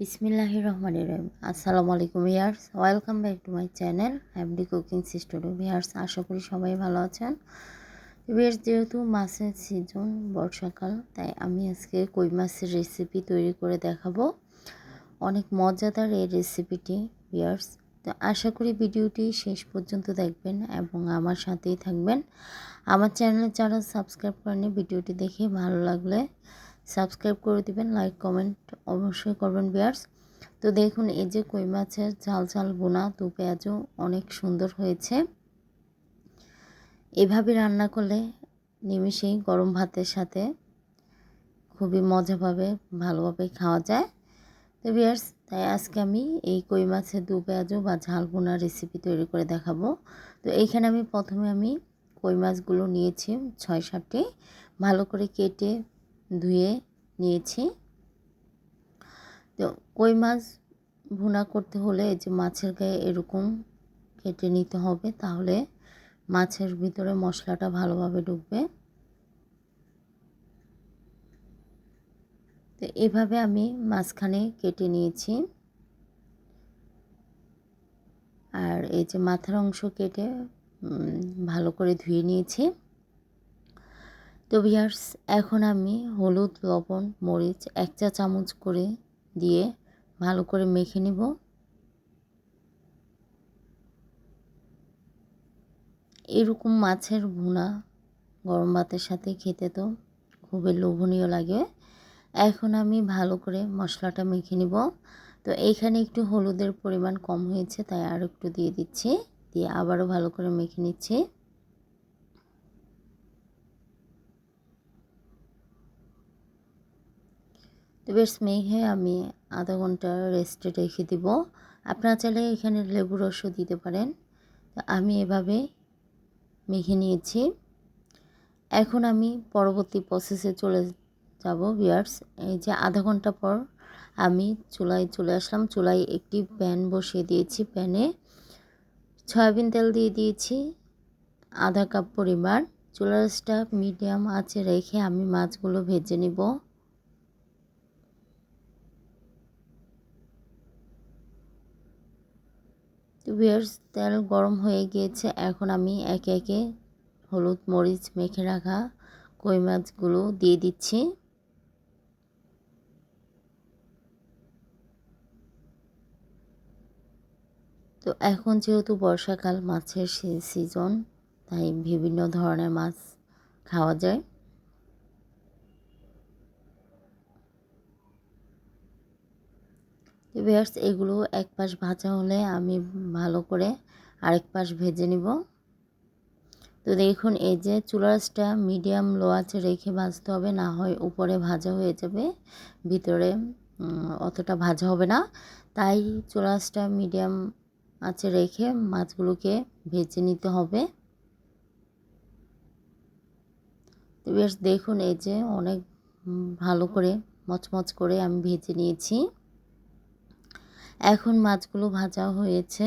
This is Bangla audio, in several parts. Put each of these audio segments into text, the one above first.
বিসমিল্লাহির রহমান রহিম। আসসালামু আলাইকুম viewers welcome back to my channel Hamdi cooking studio. Viewers আশা করি সবাই ভালো আছেন। ভিয়ার্স যেহেতু মাছের সিজন বর্ষাকাল, তাই আমি আজকে কই মাছের রেসিপি তৈরি করে দেখাবো। অনেক মজাদার এই রেসিপিটি ভিয়ার্স তো আশা করি ভিডিওটি শেষ পর্যন্ত দেখবেন এবং আমার সাথেই থাকবেন। আমার চ্যানেলে যারা সাবস্ক্রাইব করেনি ভিডিওটি দেখে ভালো লাগলে সাবস্ক্রাইব করে দিবেন লাইক কমেন্ট অবশ্যই করবেন বিয়ার্স তো দেখুন, এই যে কই মাছের ঝাল ঝাল বোনা দু পেঁয়াজও অনেক সুন্দর হয়েছে। এভাবে রান্না করলে নিমিষেই গরম ভাতের সাথে খুবই মজাভাবে, ভালোভাবে খাওয়া যায়। তো বিয়ার্স তাই আজকে আমি এই কই মাছের দু পেঁয়াজও বা ঝাল বোনা রেসিপি তৈরি করে দেখাবো। তো এইখানে আমি প্রথমে আমি কই মাছগুলো নিয়েছি ছয় সাতটি। ভালো করে কেটে ধুয়ে নিয়েছি। তো কই মাছ ভুনা করতে হলে যে মাছের গায়ে এরকম কেটে নিতে হবে, তাহলে মাছের ভিতরে মশলাটা ভালোভাবে ঢুকবে। তো এভাবে আমি মাঝখানে কেটে নিয়েছি। আর এই যে মাথার অংশ কেটে ভালো করে ধুয়ে নিয়েছি। তো ভিয়ার্স এখন আমি হলুদ, লবণ, মরিচ এক চা চামচ করে দিয়ে ভালো করে মেখে নিব। এরকম মাছের ভুনা গরম ভাতের সাথে খেতে তো খুবই লোভনীয় লাগে। এখন আমি ভালো করে মশলাটা মেখে নিব। তো এইখানে একটু হলুদের পরিমাণ কম হয়েছে, তাই আর একটু দিয়ে দিচ্ছি, দিয়ে আবারও ভালো করে মেখে নিচ্ছি। তো বেশ মেঘে আমি আধা ঘণ্টা রেস্টে রেখে দিব। আপনারা চাইলে এখানে লেবু রসও দিতে পারেন। তো আমি এভাবে মেখে নিয়েছি। এখন আমি পরবর্তী প্রসেসে চলে যাব বিয়ার্স এই যে আধা ঘণ্টা পর আমি চুলায় চলে আসলাম। চুলায় একটি প্যান বসিয়ে দিয়েছি প্যানে সয়াবিন তেল দিয়ে দিয়েছি। আধা কাপ পরিমাণ। চুলার স্টাফ মিডিয়াম আছে রেখে আমি মাছগুলো ভেজে নিব। বিয়ার্স, তেল গরম হয়ে গিয়েছে। এখন আমি একে একে হলুদ মরিচ মেখে রাখা কই মাছগুলো দিয়ে দিচ্ছি। তো এখন যেহেতু বর্ষাকাল, মাছের সিজন তাই বিভিন্ন ধরনের মাছ খাওয়া যায়। ভিউয়ার্স, এগুলো এক পাশ ভাজা হলে আমি ভালো করে আরেক পাশ ভেজে নিব। তো দেখুন, এই যে চুলাসটা মিডিয়াম লো আছে রেখে ভাজতে হবে, না হয় উপরে ভাজা হয়ে যাবে, ভিতরে অতটা ভাজা হবে না। তাই চুলাসটা মিডিয়াম আছে রেখে মাছগুলোকে ভেজে নিতে হবে। তো বেশ দেখুন, এই যে অনেক ভালো করে মচমচ করে আমি ভেজে নিয়েছি। এখন মাছগুলো ভাজা হয়েছে।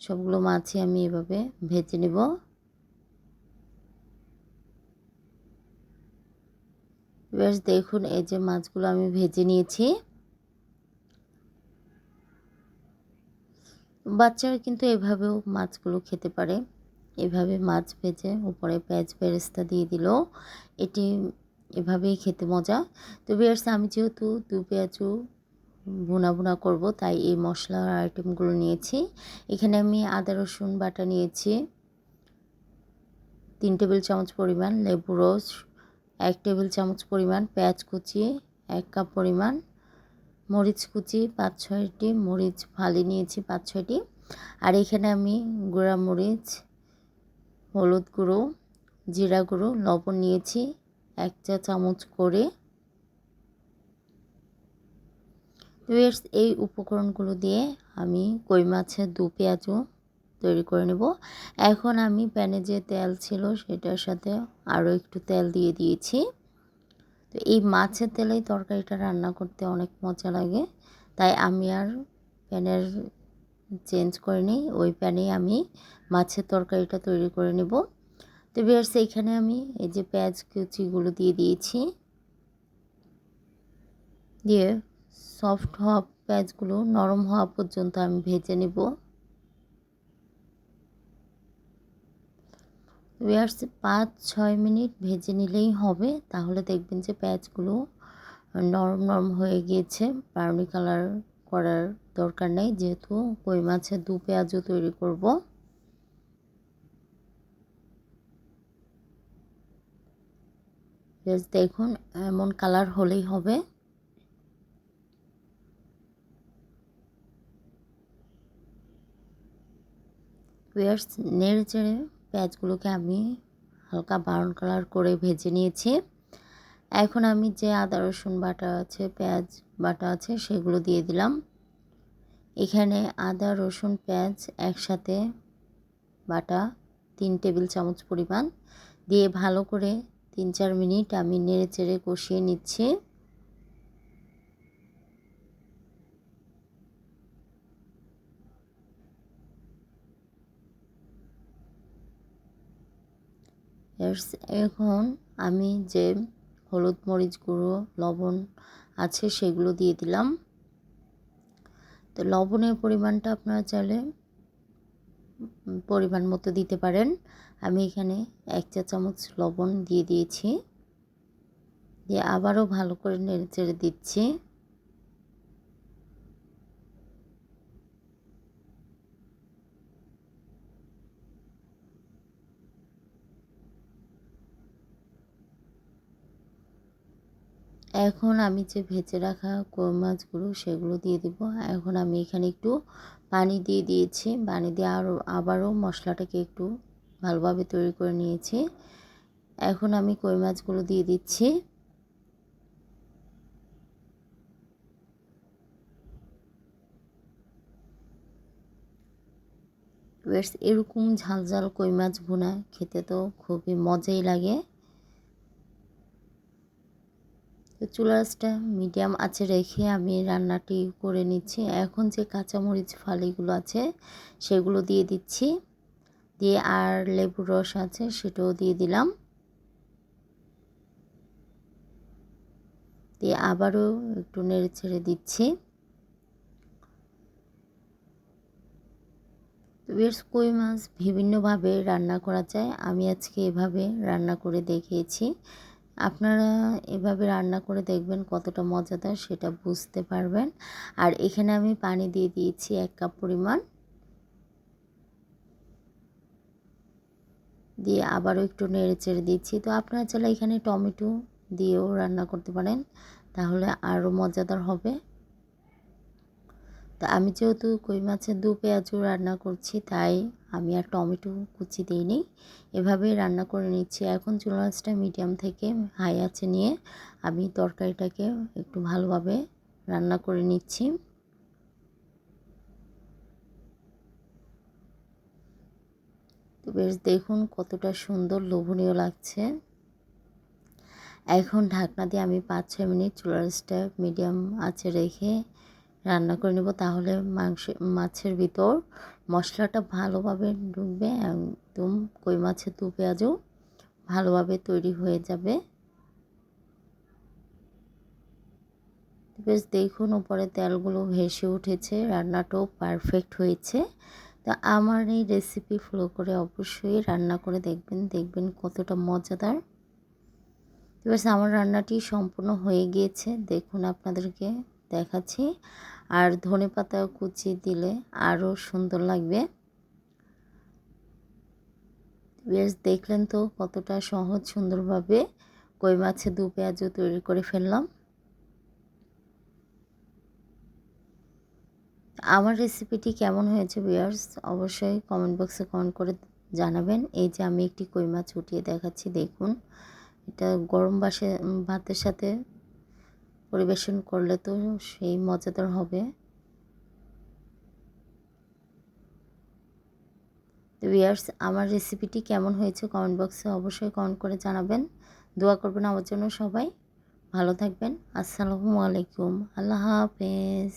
সবগুলো মাছই আমি এভাবে ভেজে নেব। বেশ দেখুন, এই যে মাছগুলো আমি ভেজে নিয়েছি। বাচ্চারা কিন্তু এভাবেও মাছগুলো খেতে পারে। এভাবে মাছ ভেজে উপরে পেঁয়াজ বেরেস্তা দিয়ে দিল। এটি এভাবেই খেতে মজা। তো বেশ আমি যেহেতু দু পেঁয়াজু ভুনা ভুনা করব, তাই এই মশলার আইটেমগুলো নিয়েছি। এখানে আমি আদা, রসুন, বাটা নিয়েছি। তিন টেবিল চামচ পরিমাণ লেবু, রস, এক টেবিল চামচ পরিমাণ পেঁয়াজ কুচি, এক কাপ পরিমাণ মরিচ কুচি, পাঁচ ছয়টি মরিচ ফালি নিয়েছি, পাঁচ ছয়টি। আর এখানে আমি গুঁড়া মরিচ, হলুদ গুঁড়ো, জিরা গুঁড়ো, লবণ নিয়েছি, এক চা চামচ করে। ভিউয়ার্স এই উপকরণগুলো দিয়ে আমি কই মাছের দু পেঁয়াজও তৈরি করে নেব। এখন আমি প্যানে যে তেল ছিল সেটার সাথে আরও একটু তেল দিয়ে দিয়েছি। তো এই মাছের তেলেই তরকারিটা রান্না করতে অনেক মজা লাগে। তাই আমি আর প্যানের চেঞ্জ করে নিই, ওই প্যানেই আমি মাছের তরকারিটা তৈরি করে নেব। তো বিয়ার্স এইখানে আমি এই যে পেঁয়াজ কুচিগুলো দিয়ে দিয়েছি। দিয়ে সফট হওয়া পেঁয়াজগুলো নরম হওয়া পর্যন্ত আমি ভেজে নেব। ভিউয়ার্স পাঁচ, ছয় মিনিট ভেজে নিলেই হবে। তাহলে দেখবেন যে পেঁয়াজগুলো নরম নরম হয়ে গিয়েছে। ব্রাউনি কালার করার দরকার নেই, যেহেতু কই মাছের দু পেঁয়াজও তৈরি করব। দেখুন এমন কালার হলেই হবে। পেঁয়াজ নেড়ে চেড়ে পেঁয়াজগুলোকে আমি হালকা ব্রাউন কালার করে ভেজে নিয়েছি। এখন আমি যে আদা, রসুন বাটা আছে, পেঁয়াজ বাটা আছে, সেগুলো দিয়ে দিলাম। এখানে আদা, রসুন, পেঁয়াজ একসাথে বাটা তিন টেবিল চামচ পরিমাণ দিয়ে ভালো করে তিন চার মিনিট আমি নেড়ে চেড়ে কষিয়ে নিচ্ছি। এখন আমি যে হলুদ মরিচ গুঁড়ো, লবণ আছে সেগুলো দিয়ে দিলাম। তো লবণের পরিমাণটা আপনারা চাইলে পরিমাণ মতো দিতে পারেন। আমি এখানে এক চা চামচ লবণ দিয়ে দিয়েছি। দিয়ে আবারও ভালো করে নেড়ে চেড়ে দিচ্ছি। এখন আমি যে ভেজে রাখা মাছগুলো সেগুলো দিয়ে দিব। এখন আমি এখানে একটু পানি দিয়ে দিয়েছি। পানি দিয়ে আরও আবারও মশলাটাকে একটু ভালোভাবে তৈরি করে নিয়েছি। এখন আমি কই মাছগুলো দিয়ে দিচ্ছি। এরকম ঝাল ঝাল কই মাছ ভুনা খেতে তো খুবই মজাই লাগে। তো চুলাসটা মিডিয়াম আছে রেখে আমি রান্নাটি করে নিচ্ছি। এখন যে কাঁচামরিচ ফালিগুলো আছে, সেগুলো দিয়ে দিচ্ছি। দিয়ে আর লেবুর রস আছে, সেটাও দিয়ে দিলাম। দিয়ে আবারও একটু নেড়ে ছেড়ে দিচ্ছি। বেশ কই মাছ বিভিন্নভাবে রান্না করা যায়, আমি আজকে এভাবে রান্না করে দেখিয়েছি। আপনারা এভাবে রান্না করে দেখবেন কতটা মজাদার সেটা বুঝতে পারবেন। আর এখানে আমি পানি দিয়ে দিয়েছি এক কাপ পরিমাণ। দিয়ে আবারও একটু নেড়ে চেড়ে দিচ্ছি। তো আপনারা চাইলে এখানে টমেটো দিয়েও রান্না করতে পারেন। তাহলে আরও মজাদার হবে। তো আমি যেহেতু কই মাছের দু পেঁয়াজও রান্না করছি, তাই আমি আর টমেটো কুচি দিইনি। এভাবেই রান্না করে নিচ্ছি। এখন চুলা মাছটা মিডিয়াম থেকে হাই আছে নিয়ে আমি তরকারিটাকে একটু ভালোভাবে রান্না করে নিচ্ছি। তো বেশ দেখুন কতটা সুন্দর লোভনীয় লাগছে। এখন ঢাকনা দিয়ে আমি পাঁচ ছয় মিনিট চুলার মিডিয়াম আছে রেখে রান্না করে নেব। তাহলে মাংস, মাছের ভিতর মশলাটা ভালোভাবে ঢুকবে, একদম কই মাছের দু পেঁয়াজও ভালোভাবে তৈরি হয়ে যাবে। বেশ দেখুন ওপরে তেলগুলো ভেসে উঠেছে, রান্নাটাও পারফেক্ট হয়েছে। তা আমার এই রেসিপি ফলো করে অবশ্যই রান্না করে দেখবেন দেখবেন কতটা মজাদার। এবার আমার রান্নাটি সম্পূর্ণ হয়ে গিয়েছে। দেখুন আপনাদেরকে দেখাচ্ছি। আর ধনে পাতা কুচি দিলে আরও সুন্দর লাগবে। বেশ, দেখলেন তো কতটা সহজ, সুন্দরভাবে কই মাছে দু পেঁয়াজও তৈরি করে ফেললাম। আমার রেসিপিটি কেমন হয়েছে বিয়ার্স অবশ্যই কমেন্ট বক্সে কমেন্ট করে জানাবেন। এই যে আমি একটি কই মাছ উঠিয়ে দেখাচ্ছি, দেখুন। এটা গরম বাসে ভাতের সাথে পরিবেশন করলে তো সেই মজাদার হবে। তো ভিয়ার্স আমার রেসিপিটি কেমন হয়েছে কমেন্ট বক্সে অবশ্যই কমেন্ট করে জানাবেন। দোয়া করবেন আমার জন্য সবাই। ভালো থাকবেন। আসসালামু আলাইকুম। আল্লাহ হাফেজ।